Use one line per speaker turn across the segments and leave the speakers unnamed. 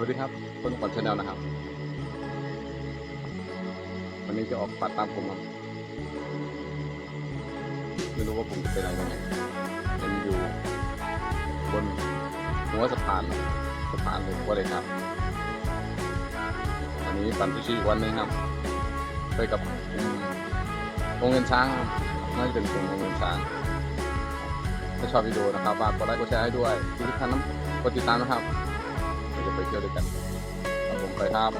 วัสดีครับคนก่อนชาแนลนะครับ วันนี้จะออกปัดตามผมครับไม่รู้ว่าผมจะไปไหนกันเห็นอยู่บนหัวสะพานสะพานเลยว่าเลยครับวันนี้ปั่นที่ชีอีกวันนึงครับไปกับกลุ่มวงเงินช้างน่าจะเป็นกลุ่มวงเงินช้างถ้าชอบวิดีโอนะครับฝากกดไลค์กดแชร์ให้ด้วยทุกท่านกดติดตามนะครับ ไปเที่ยวด้วยกันครับผมไปครับ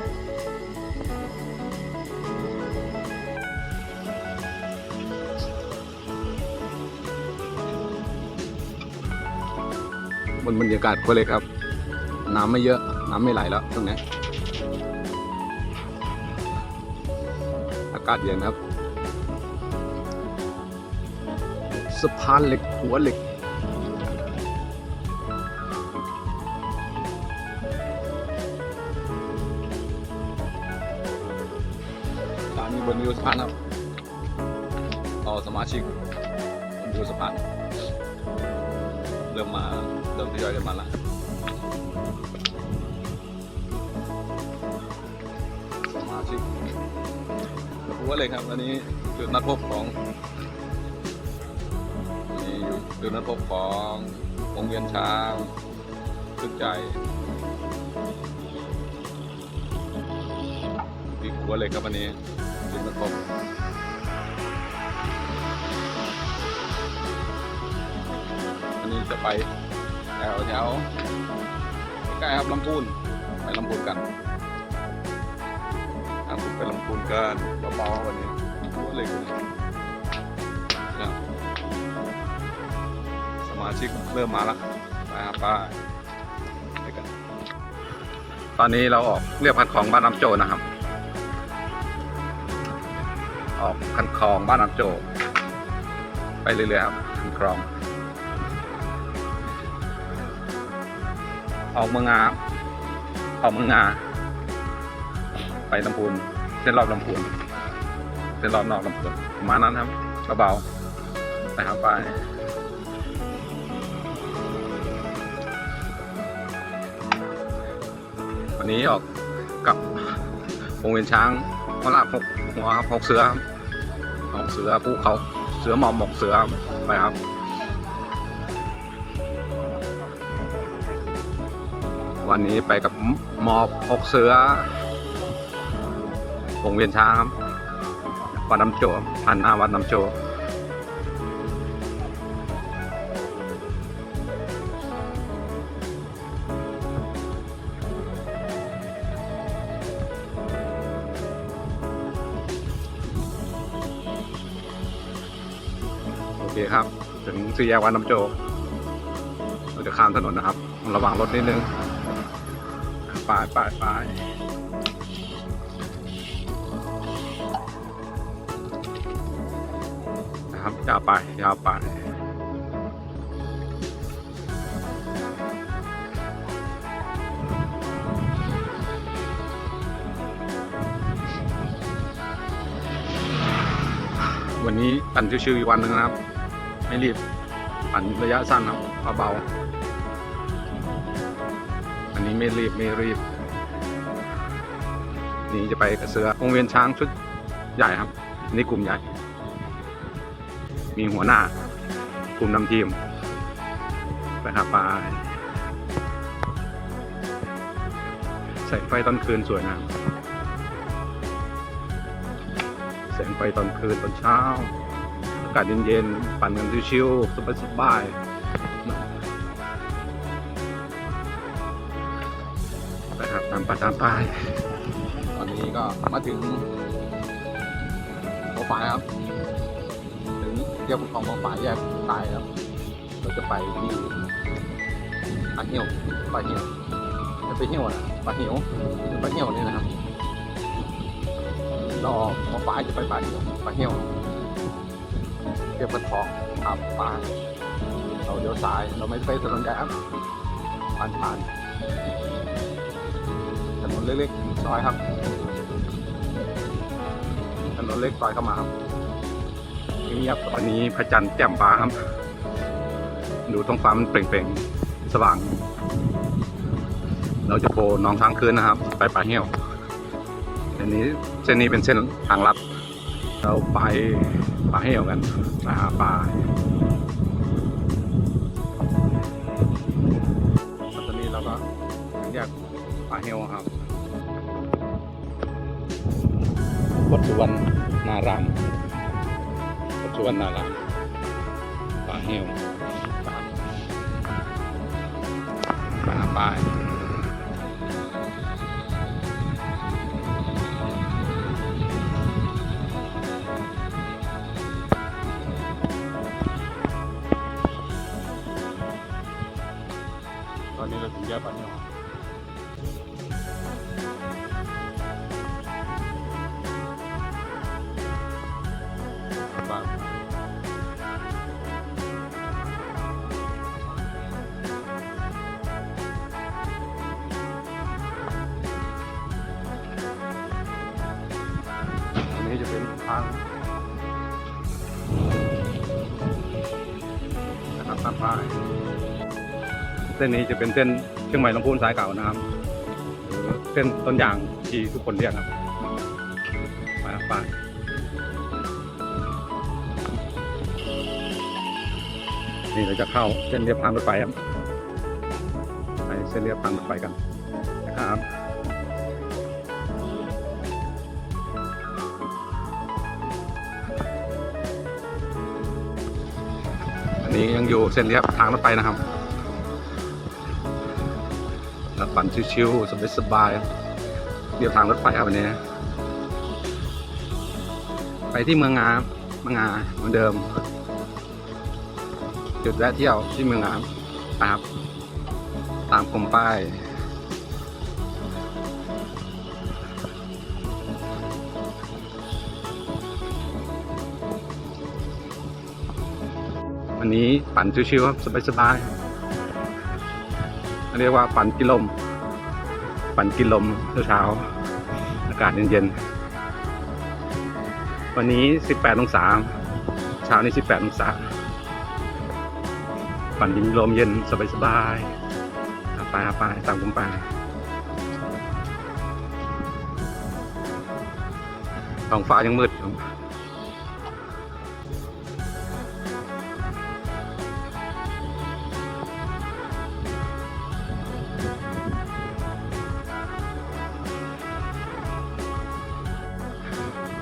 บนบรรยากาศก็เลยครับ น้ำไม่เยอะ น้ำไม่ไหลแล้วตรงนี้อากาศเย็นครับสะพานเหล็กหัวเหล็ก ตอนนี้บนวิวสะพานครับต่อสมาชิกบนวิวสะพานเริ่มมาเริ่มทยอยกันมมาละสมาชิกหัวเลยครับอันนี้จุดนัดพบของนี่จุดนัดพบของวงเวียนช้างชุดใจปีกหัวเลยครับวันนี้ จุดนัดพบอันนี้จะไปแถวแถวใกล้ครับลำพูนไปลำพูนกันทางผมไปลำพูนกันเบาๆวันนี้พูดเลยคุณนะสมาชิกเริ่มมาละไปครับไปไปกันตอนนี้เราออกเรียบคันของบ้านน้ำโจนะครับ ออกคันคลองบ้านน้ำโจกไปเรื่อยๆครับคันคลอง ออกเมืองงาออกเมืองงาไปลำพูนเส้นรอบลำพูนเส้นรอบนอกลำพูนประมาณนั้นครับเบาๆนะครับไปวันนี้ออกกับวงเวียนช้างพระหก หัวครับหกเสือครับหกเสือภูเขาเสือหมอมหมกเสือไปครับวันนี้ไปกับหมอบหกเสือวงเวียนช้างครับวัดน้ำโจพันหน้าวัดน้ำโจ เคครับ ถึงสี่แยกวัดน้ำโจเราจะข้ามถนนนะครับ ระวังรถนิดนึงไปไปไปนะครับยาวไปยาวไปวันนี้ปั่นชิวๆอีกวันหนึ่งนะครับ ไม่รีบปั่นระยะสั้นครับเบาๆอันนี้ไม่รีบไม่รีบ นี่จะไปกับเสือวงเวียนช้างชุดใหญ่ครับนนี่กลุ่มใหญ่ มีหัวหน้ากลุ่มนำทีม ไปหาปลาแสงไฟตอนคืนสวยนะแสงไฟตอนคืนตอนเช้า อากาศเย็นๆ ปั่นกันชิวๆสบายๆไปครับตามไปตามไปตอนนี้ก็มาถึงหัวฝายครับ ถึงเรียกของหัวฝายแยกใต้ครับ เราจะไปที่ปลาเหี่ยวปลาเหี่ยวจะไปเหี่ยวนะปลาเหี่ยวปลาเหี่ยวนี่นะครับเราอหัวฝายจะไปปลาเหี่ยวปลาเหี่ยว เรียกเป็นทองครับปลาเราเลี้ยวซ้ายเราไม่ไปถนนใหญ่ครับผ่านผ่านถนนเล็กๆซอยครับ ถนนเล็กซอยเข้ามาครับเงียบตอนนี้พระจันทร์แจ่มฟ้าครับ ดูท้องฟ้ามันเปล่งๆ สว่าง เราจะโปรหน้องทางคืนนะครับ ไปป่าเหี่ยวเส้นนี้เส้นนี้เป็นเส้นทางลัด เราไป ป่าเหี่ยวกันไปหาปลาแล้วตอนนี้เราก็ถึงแยกป่าเหี่ยวครับวัดสุวรรณนารามวัดสุวรรณนารามป่าเหี่ยวป่าป่าป่า ตรงแยกปัญญาบ้างอันนี้จะเป็นทางนะครับตามป้าย เส้นนี้จะเป็นเส้นเชียงใหม่ลำพูนสายเก่านะครับหรือเส้นต้นยางที่ทุกคนเรียกครับไปครับไปนี่เราจะเข้าเส้นเรียบทางรถไฟครับไปเส้นเรียบทางรถไฟกันนะครับอันนี้ยังอยู่เส้นเรียบทางรถไฟนะครับ ปั่นชิวๆสบายๆเรียบทางรถไฟครับวันนี้ไปที่เมืองงามเมืองงาเหมือนเดิม จุดแวะเที่ยวที่เมืองงามนะครับ ตามกลมป้ายวันนี้ปั่นชิวๆครับสบายๆเรียกว่าปั่นกิลม ปั่นกินลมเช้าๆอากาศเย็นๆ วันนี้ 18 องศา เช้านี้ 18 องศา ปั่นกินลมเย็นสบายๆไปเอาไปตามผมไปท้องฟ้ายังมืดอยู่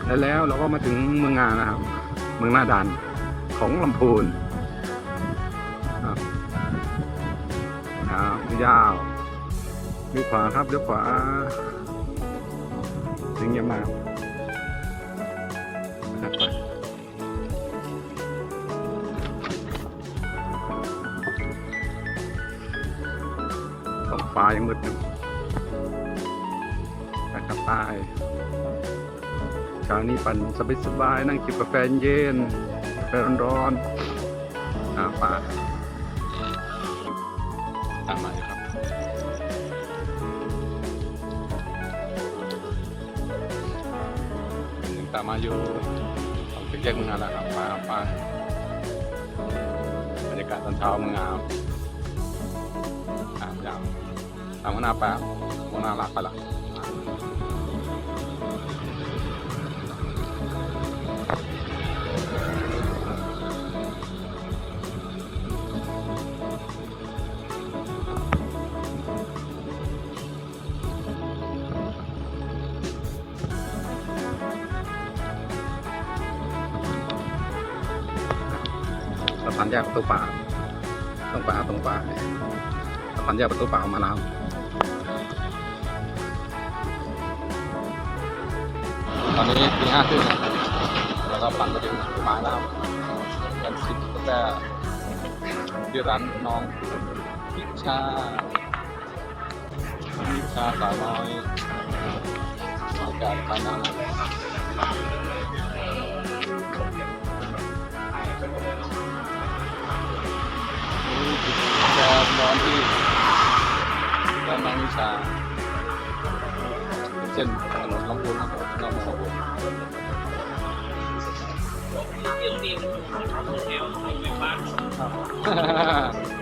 และแล้วเราก็มาถึงเมืองงานนะครับ เมืองหน้าด่านของลำพูนครับยาวเลี้ยวขวาครับเลี้ยวขวาถึงยบมาครับท้องฟ้ายังมืดอยู่ เช้านี้ปั่นสบายๆนั่งจิบกาแฟเย็นกาแฟร้อนๆอ่าป่าตามมาเลยครับยังตามมาอยู่ของถึงแยกเมืองานแล้วครับป่าป่าบรรยากาศตอนเช้าเมืองงามอ่ามยามตามหัวหน้าป่าหัวหน้าลักไปละ สะพานแยกประตูป่าออกมาแล้ว ตอนนี้ตีห้าครึ่งแล้วก็ปั่นมาถึงหมาแล้วกันสิบกาแฟที่ร้านน้องพิชาพิชาสาวน้อยอากาศภายในจะนอนที่ ด้านน้องวิชาเช่นถนนลำพูนครับผมน้องลำพูนครับ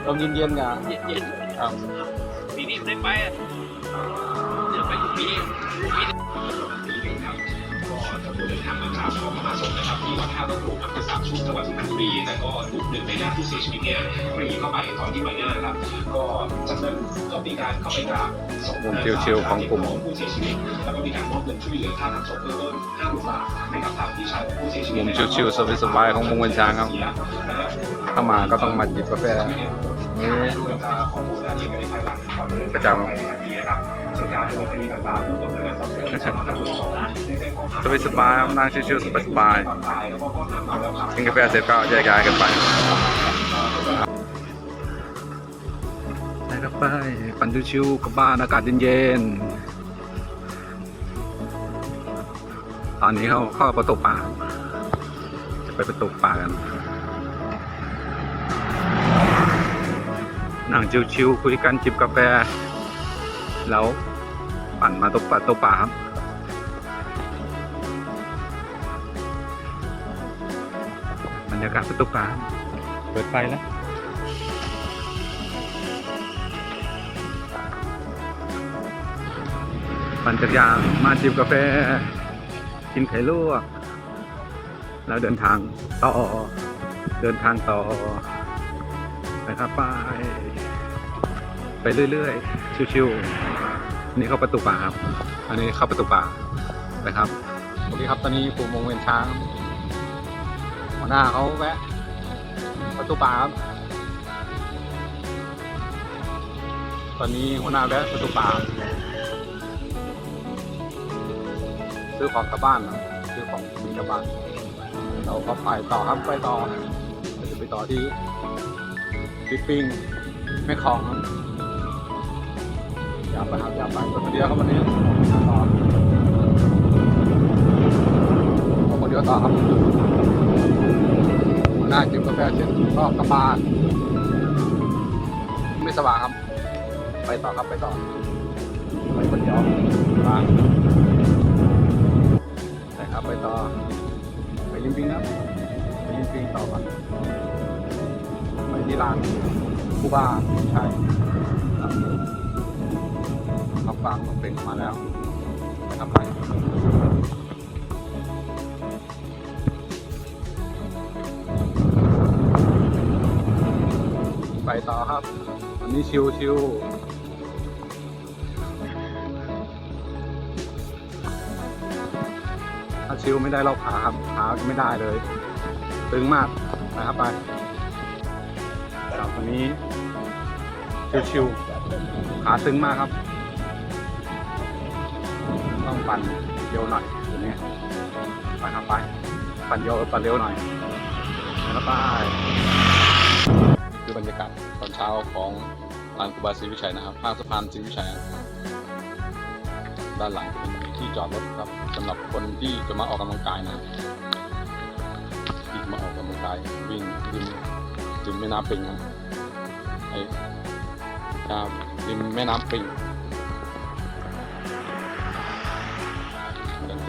ลมเย็นๆกัน
เย็น
ครับ
ๆปีนี้ไม่ได้ไปอะเดี๋ยวไปทุกปี
ก็จะเดินทางมาจากของมหาสงฆ์นะครับที่วัดท่าต้นโพอำเภอสามชุกจังหวัดสุพรรณบุรีแต่ก็ถูกหนึ่งในญาติผู้เสียชีวิตเนี่ยปรีเข้าไปตอนที่ไปเนี่ยนะครับ ก็จากนั้นก็มีการเข้าไปกราบศพ
มุมชิวของกลุ่ม
ผู้เสียชีวิตแล้วก็มีการมอบเงินช่วยเหลือค่าทำศพเพิ่มห้าหมื่นบาทให้กับทางพี่ชายของผู้เสียชีวิต
มุมชิวๆสบายๆของวงเวียนช้างครับ ถ้ามาก็ต้องมาจิบกาแฟนี่ประจำ สบายสบายๆนั่งชิวๆสบายสบายๆกินกาแฟเสร็จก็แยกย้ายกันไปไปครับไปปั่นชิวๆกับบ้านอากาศเย็นๆ ตอนนี้เขาเข้าประตูป่า จะไปประตูป่ากัน นั่งชิวๆคุยกันจิบกาแฟ แล้ว ปั่นมาตกปลาตกป่าครับบรรยากาศประตูป่าเปิดไฟแล้วปั่นจักรยานมาจิบกาแฟ กินไข่ลวกแล้วเดินทางต่อ เดินทางต่อนะครับไปไปเรื่อยๆ ชิวๆ นี่เข้าประตูป่าครับ อันนี้เข้าประตูป่านะครับ โอเคครับ ตอนนี้ปู่มงเวียนช้างหัวหน้าเขาแวะประตูป่าครับ ตอนนี้หัวหน้าแวะประตูป่าซื้อของกลับบ้านนะซื้อของกินกลับบ้าน เราก็ไปต่อครับไปต่อเราจะไปต่อที่ฟิปปิ้งแม่คลองครับ อย่าไปครับอย่าไปคนเดียวครับวันนี้ต่อเอาคนเดียวต่อครับหน้าจิบกาแฟเสร็จก็กลับานไม่สว่างครับ ไปต่อครับไปต่อไปคนเดียวบ้านไปครับไปต่อ ไปลิมปิงครับไปลิมปิงต่อครับไปที่ร้านผู้บ้าใช่ครับ รับฟังของเพลงมาแล้วไปทำไปไปต่อครับ อันนี้ชิวชิวถ้าชิวไม่ได้เราขาครับขาไม่ได้เลย ตึงมากนะครับไปครับวันนี้ชิวๆขาตึงมากครับ ปั่นเร็วหน่อยตัวนี้ไปครับไปปั่นเร็วปั่นเร็วหน่อยแล้วไปคือบรรยากาศตอนเช้าของร้านครูบาศรีวิชัยนะครับข้างสะพานศรีวิชัยด้านหลังเป็นที่จอดรถครับสำหรับคนที่จะมาออกกำลังกายนะที่มาออกกำลังกายวิ่งริมริมแม่น้ำปิงครับไอ้ครับริมแม่น้ำปิง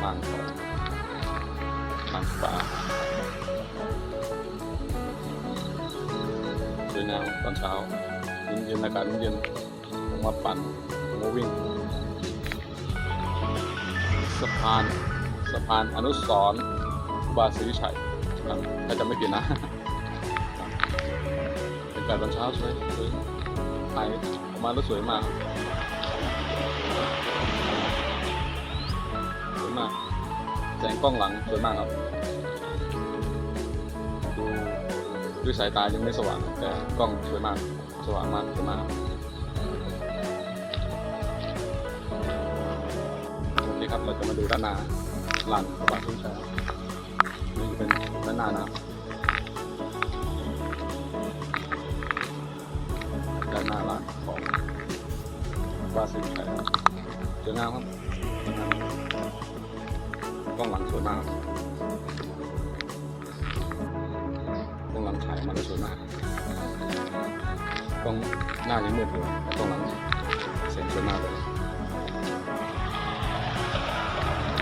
เดินทางของทางป่าสวยงามตอนเช้าเย็นๆอากาศเย็นๆผมาปั่นผมาวิ่งสะพานสะพานอนุสรณ์บาศรีวิชัยครับถ้าจะไม่ผิดนะเป็นการตอนเช้าสวยสวยถ่ายออกมาแล้วสวยมาก มาก แสงกล้องหลังสวยมากครับ ดูด้วยสายตายังไม่สว่างแต่กล้องสวยมาก สว่างมากสวยมากโอเคครับเราจะมาดูด้านหน้าหลานกระบะทุ่งช่นี่เป็นด้านหน้านะด้านหน้าร้านของบาสิลไทยครับสวยงาครับ วยมากครับกล้องหลังถ่ายมาแล้วสวยมากกล้องหน้ายังมืดอยู่ต้องหลังเสียงสวยมากเลย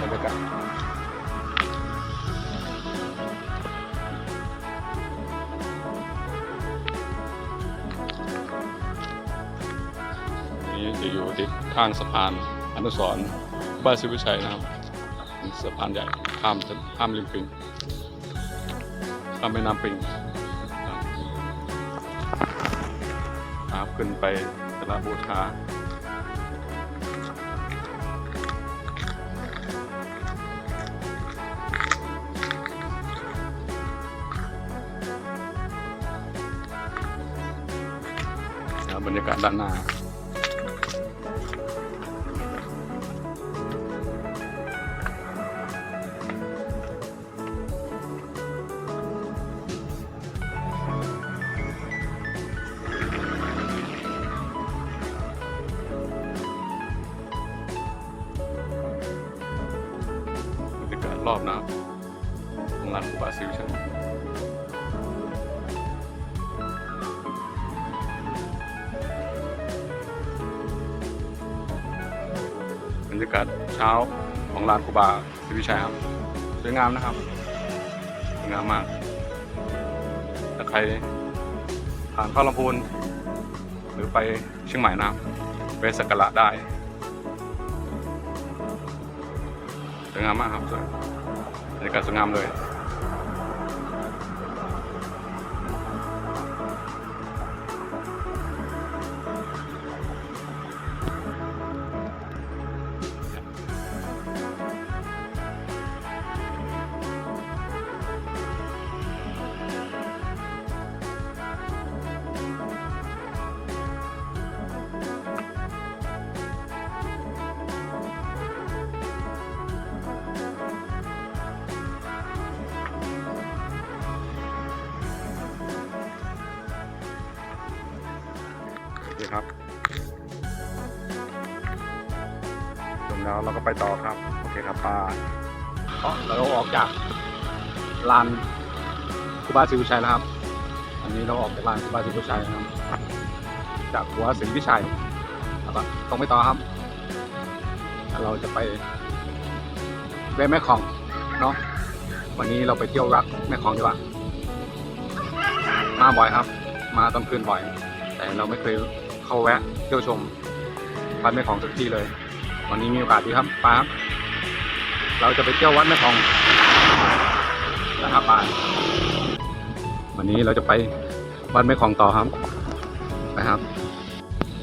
บรรยากาศนี่จะอยู่ติดข้างสะพานอนุสรณ์บ้านศิวิชัยนะครับสะพานใหญ่ ข้ามข้ามริมปิงข้ามแม่น้ำปิงครับขึ้นไปสระบูชาครับบรรยากาศด้านหน้าานคูบาซิวิชัยครับสวยงามนะครับสวยงามมากถ้าใครผ่านเข้าลำพูนหรือไปเชียงใหม่นะครับไปสักการะได้สวยงามมากครับสวยบรรยากาศสวยงามเลย โอเครับจบแล้วเราก็ไปต่อครับ โอเคครับปาเพราะเราออกจากลานคุบาศรีวิชัยแล้วครับ อันนี้เราออกจากลานคุบาศรีวิชัยนะครับ จากหัวศรีวิชัยแล้วก็ตรงไปต่อครับ เราจะไปแวะแม่ของเนาะ วันนี้เราไปเที่ยวรักแม่ของดีกว่า มาบ่อยครับ มาตอนคืนบ่อย แต่เราไม่เคย เข้าแวะเที่ยวชมวัดแม่ของสักที่เลย วันนี้มีโอกาสดีครับปครับ เราจะไปเที่ยววัดแม่ของนะครับไปวันนี้เราจะไปวัดแม่ของต่อครับไปครับ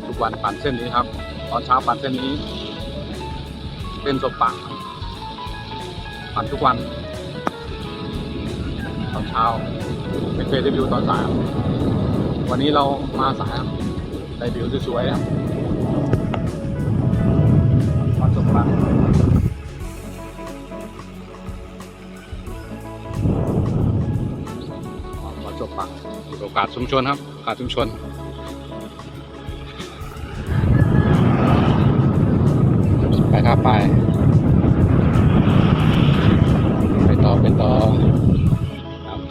ทุกวันปั่นเส้นนี้ครับ ตอนเช้าปั่นเส้นนี้ เป็นศพปะปั่นทุกวัน ตอนเช้าไม่เคยได้วิวตอนสายวันนี้เรามาสายครับ ได้วิวสวยๆครับวัดสมบัติวัดสมบัติโอกาสชุมชนครับโอกาสชุมชนไปครับไป ไปต่อไปต่อ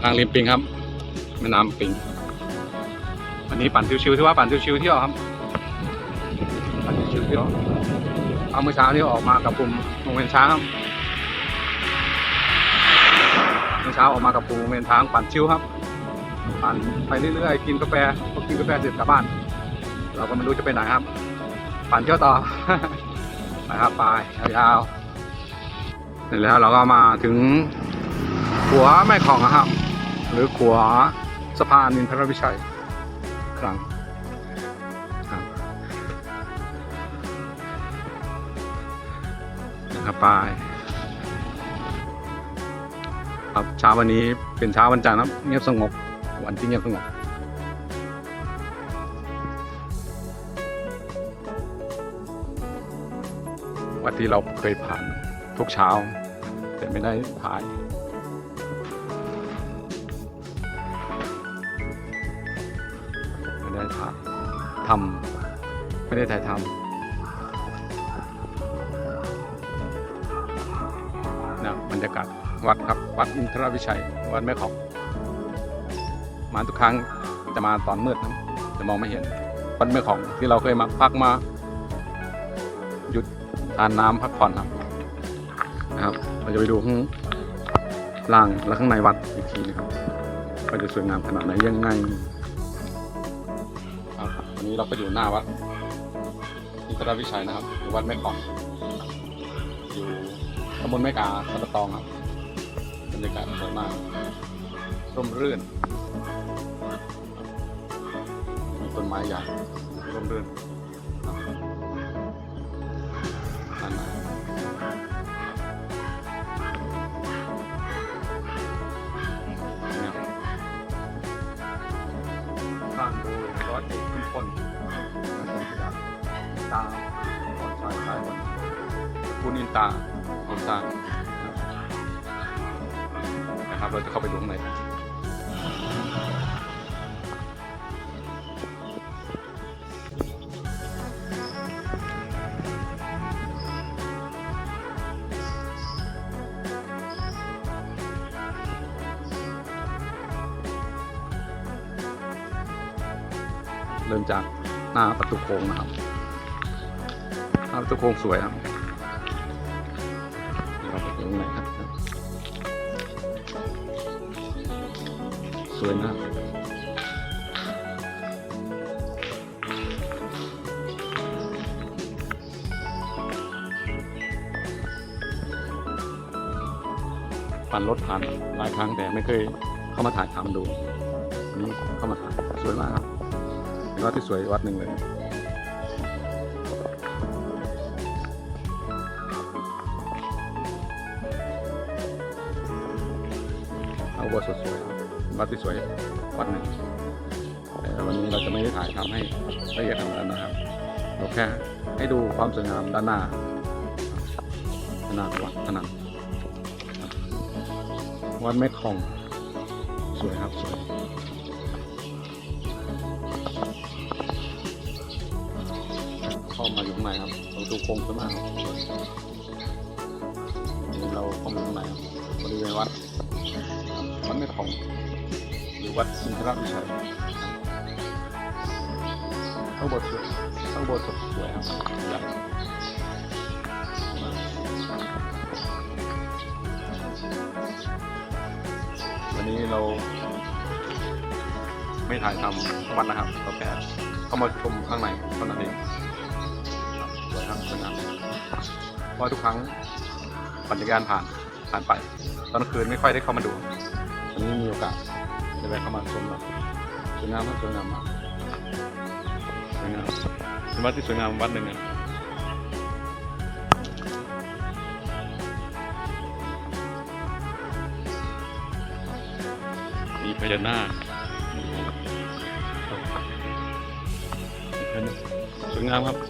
ทางริมปิงครับแม่น้ำปิง นี้ปั่นชิวๆที่ว่าปั่นชิวๆเที่ยวครับปั่นชิวๆเที่ยวเอาเมื่อเช้าที่ออกมากับกลุ่มโรงเรียนช้างครับเมื่อเช้าออกมากับกลุ่มโรงเรียนช้างปั่นชิวครับ ปั่นไปเรื่อยๆกินกาแฟพอกินกาแฟเสร็จกลับบ้าน เราก็ไม่รู้จะไปไหนครับ ปั่นเที่ยวต่อไปครับไปยาวๆเสร็จแล้วเราก็มาถึงขัวแม่ของนะครับ หรือขัวสะพานนินทรวิชัย ครั้งครับนะครับไปครับเช้าวันนี้เป็นเช้าวันจันทร์ครับเงียบสงบวันที่เงียบสงบวันที่เราเคยผ่านทุกเช้า แต่ไม่ได้ถ่าย ทำไม่ได้ถ่ายทำนะบรรยากาศวัดครับวัดอินทรวิชัย วัดแม่ของมาทุกครั้งจะมาตอนมืดนะจะมองไม่เห็นวัดแม่ของที่เราเคยมาพักมา หยุดทานน้ำพักผ่อนครับนะครับ เราจะไปดูข้างล่างและข้างในวัดอีกทีนะครับว่าจะสวยงามขนาดไหนยังไง เราก็อยู่หน้าวัดอินทรวิชัยนะครับหรือวัดแม่กอนอยู่ตำบลแม่กาตะปะตองครับบรรยากาศสวยมากร่มรื่นมีต้นไม้ใหญ่ร่มรื่น เริ่มจากหน้าประตูโค้งนะครับหน้าประตูโค้งสวยครับเดี๋ยวเราไปดูข้างในครับ สวยนะครับปั่นรถผ่านหลายครั้งแต่ไม่เคยเข้ามาถ่ายทำดูนี้เข้ามาถ่ายสวยมากครับ วัดที่สวยวัดหนึ่งเลยเอาวัวสวยๆวัดที่สวยวัดหนึ่งแต่วันนี้เราจะไม่ได้ถ่ายทำให้ละเอียดขนาดนั้นนะครับเราแค่ให้ดูความสวยงามด้านหน้าขนาดวัดขนาดวัดแม่คองสวยครับสวย เข้ามาอยู่ข้างในครับประตูโค้งสวยมาครับเราเข้ามาข้างในครับบริเวณวัดวัดแม่ของหรือวัดอินทรวิชัยข้างบนสวยข้างบนสดสวยครับใหญ่วันนี้เรา ไม่ถ่ายทำวัดนะครับเราแค่เข้ามาชมข้างในเท่านั้นเอง สวยครับเพราะทุกครั้งปั่นจักรยานผ่านผ่านไป ตอนกลางคืนไม่ค่อยได้เข้ามาดูวันนี้มีโอกาสจะแวะเข้ามาชมหน่อยสวยงามมากสวยงามมากสวยงามเป็นวัดที่สวยงามวัดหนึ่งนะมีพญานาคสวยงามครับ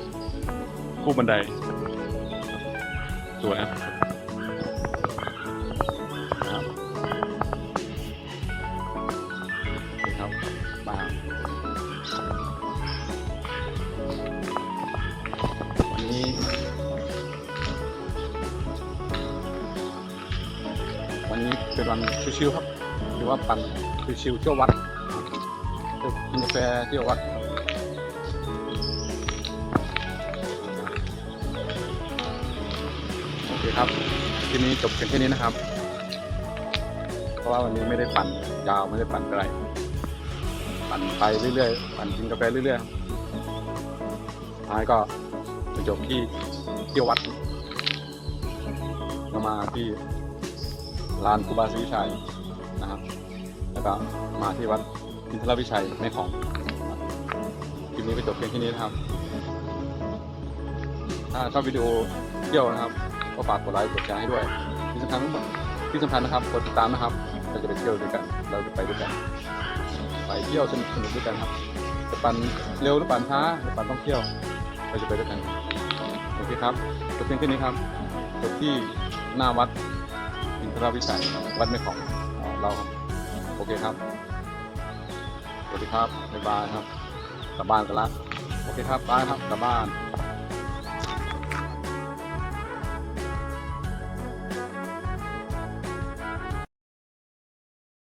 คู่บันได สวยครับครับดีครับมาวันนี้วันนี้เป็นวันชิวๆครับ หรือว่าปั่นชิวๆเที่ยววัดกินกาแฟเที่ยววัด ครับทีนี้จบเพียงแค่นี้นะครับ เพราะว่าวันนี้ไม่ได้ปั่นยาวไม่ได้ปั่นไกลปั่นไปเรื่อยๆปั่นกินกาแฟเรื่อยๆท้ายก็ไปจบที่เที่ยววัดมาที่ลานครูบาศรีชัยนะครับ แล้วก็มาที่วัดอินทรวิชัยแม่ของคลิปนี้ไปจบเพียงแค่นี้นะครับ ถ้าชอบวิดีโอเที่ยวนะครับ ก็ฝากกดไลค์กดแชร์ให้ด้วยที่สำคัญที่สำคัญนะครับกดติดตามนะครับเราจะไปเที่ยวด้วยกัน เราจะไปด้วยกัน ไปเที่ยวสนุกสนุกด้วยกันครับจะปั่นเร็วหรือปั่นช้าหรือปั่นต้องเที่ยวเราจะไปด้วยกันโอเคครับจบเพียงแค่นี้ครับจบที่หน้าวัดอินทรวิสัยวัดแม่ของเราโอเคครับสวัสดีครับบ๊ายบายครับกลับบ้านกันละโอเคครับบายครับกลับบ้าน